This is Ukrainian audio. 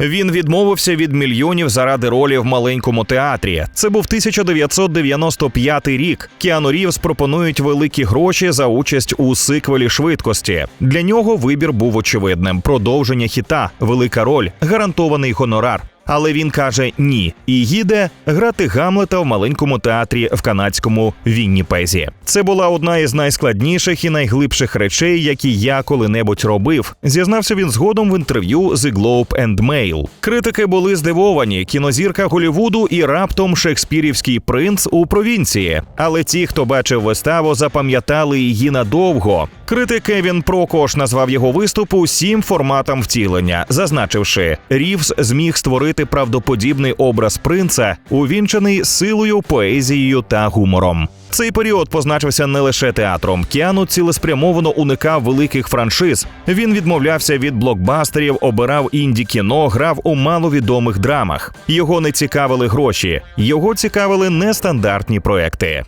Він відмовився від мільйонів заради ролі в маленькому театрі. Це був 1995 рік. Кіану Рівз пропонують великі гроші за участь у сиквелі швидкості. Для нього вибір був очевидним: продовження хіта, велика роль, гарантований гонорар. Але він каже ні і їде грати Гамлета в маленькому театрі в канадському Вінніпезі. Це була одна із найскладніших і найглибших речей, які я коли-небудь робив. Зізнався він згодом в інтерв'ю The Globe and Mail. Критики були здивовані. Кінозірка Голівуду і раптом шекспірівський принц у провінції. Але ті, хто бачив виставу, запам'ятали її надовго. Критик Кевін Прокош назвав його виступ усім форматом втілення, зазначивши, Рівз зміг створити правдоподібний образ принца, увінчений силою, поезією та гумором. Цей період позначився не лише театром. Кіану цілеспрямовано уникав великих франшиз. Він відмовлявся від блокбастерів, обирав інді кіно, грав у маловідомих драмах. Його не цікавили гроші, його цікавили нестандартні проекти.